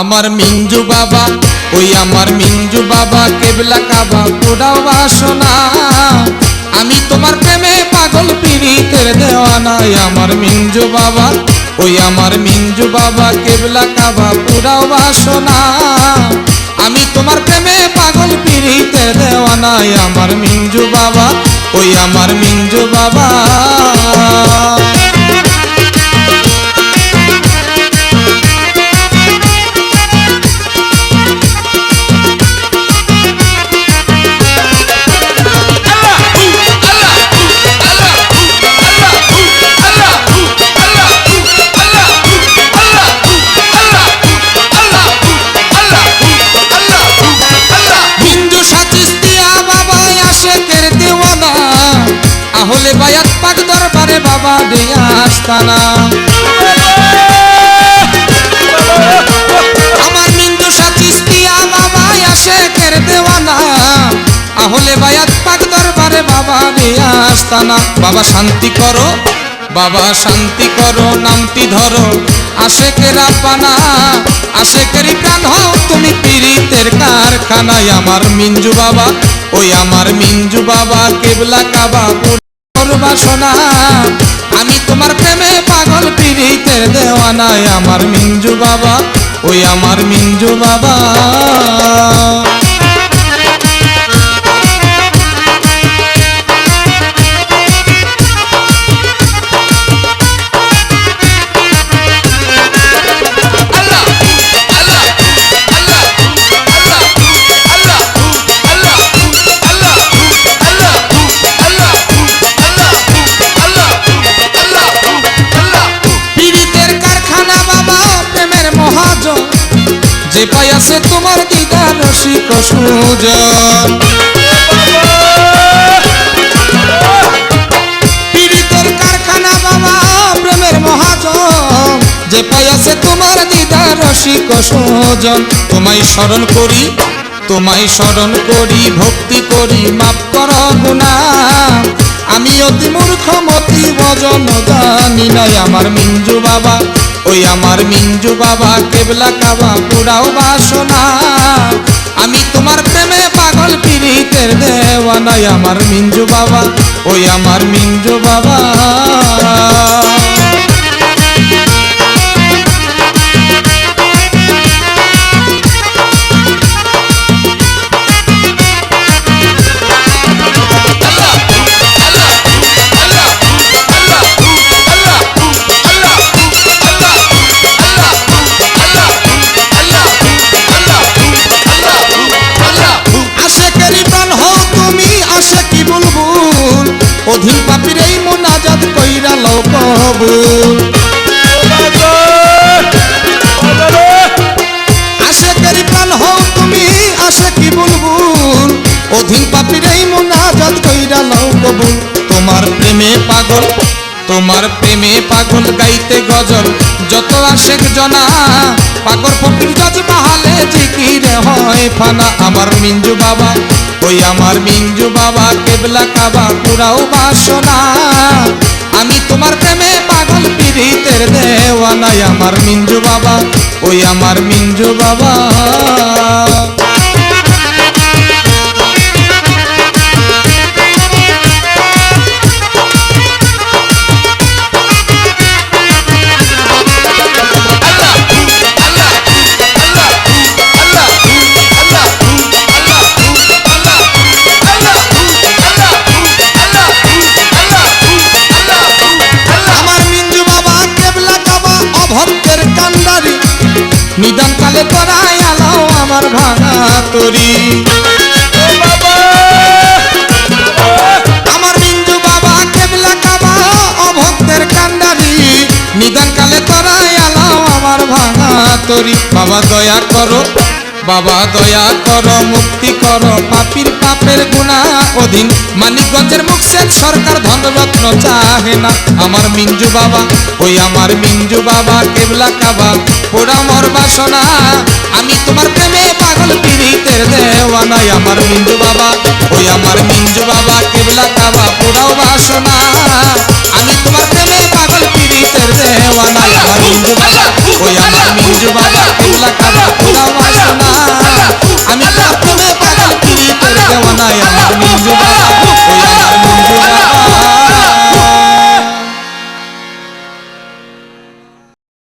আমার মিঞ্জু বাবা, ওই আমার মিঞ্জু বাবা, কেবলা কাবা, পোড়াও বাসনা। আমি তোমার প্রেমে পাগল পিড়িতের দেওয়ানাই আমার মিঞ্জু বাবা, ওই আমার মিঞ্জু বাবা, কেবলা কাবা, পোড়াও বাসনা। আমি তোমার প্রেমে পাগল পিড়িতের দেওয়ানাই আমার মিঞ্জু বাবা, ওই আমার বাবা দিয়া আস্তানা। আমার হিন্দু সাচিস্তিয়া বাবা আশেকের দেওয়ানা। আহলে বায়াত পাক দরবারে বাবা দিয়া আস্তানা। বাবা শান্তি করো, বাবা শান্তি করো, নামটি ধরো। আশেকেরা পানা আশেকেরই প্রাণ হও তুমি পীড়িতের কারখানায়। আমার মিঞ্জু বাবা, ওই আমার মিঞ্জু বাবা, কেবলা কাবা। বাসনা আমি তোমার প্রেমে পাগল দেওয়া দেওয়ানায় আমার মিঞ্জু বাবা ওই আমার মিঞ্জু বাবা। যে পাইয়াছে তোমার দিদার রসিক সুজন। পীড়িতের কারখানা বাবা, প্রেমের মহাজন। যে পাইয়াছে তোমার দিদার রসিক সুজন। তোমায় স্মরণ করি, তোমায় স্মরণ করি, ভক্তি করি মাপ কর গুণা আমি অতি মূর্খ, মতি ভজন জানি নাই আমার মিঞ্জু বাবা। ওই আমার মিঞ্জু বাবা কেবলা কাবা পুরাও বাসনা। আমি তোমার প্রেমে পাগল পীড়িতের দেওয়ানাই আমার মিঞ্জু বাবা, ওই আমার মিঞ্জু বাবা। অধীন পাপির এই মোনাজাত কইরা লও কবুল আশেকেরই প্রাণ হও তুমি আশে কি বুলবুল। অধীন পাপির এই মোনাজাত কইরা লও কবুল তোমার প্রেমে পাগল, তোমার প্রেমে পাগল গাইতে গজল। যত আশেক জনা, পাগল ফকির জজ বাহালে ফানা আমার মিঞ্জু বাবা, ওই আমার মিঞ্জু বাবা কেবলা কাবা পুরাও বাসনা। আমি তোমার প্রেমে পাগল পিড়িতের দেওয়ানাই আমার মিঞ্জু বাবা, ওই আমার মিঞ্জু বাবা। নিদান কালে করাই আলো আমার ভাঙা তরি। আমার বিন্দু বাবা কেবলা কাবা, অভক্তের কান্ডারি। নিদান কালে করাই আলাও আমার ভাঙা তরি। বাবা দয়া করো। বাবা, দয়া কর, মুক্তি কর, পাপির পাপের গুণা অধীন। মালিকগঞ্জের মুখ শেখ সরকার ধনরত্ন চাহে না। আমার মিঞ্জু বাবা, ওই আমার মিঞ্জু বাবা, কেবলা কাবা। ওরা মর বাসনা, আমি তোমার প্রেমে পাগল পিড়িতের দেওয়ানাই আমার মিঞ্জু বাবা, ওই আমার মিঞ্জু বাবা, কেবলা কাবা, পোড়াও বাসনা। আমি তোমার প্রেমে পাগল পিড়িতের দেওয়ানাই আমার মিঞ্জু বাবা, ওই আমার মিঞ্জু বাবা, কেবলা কাবা।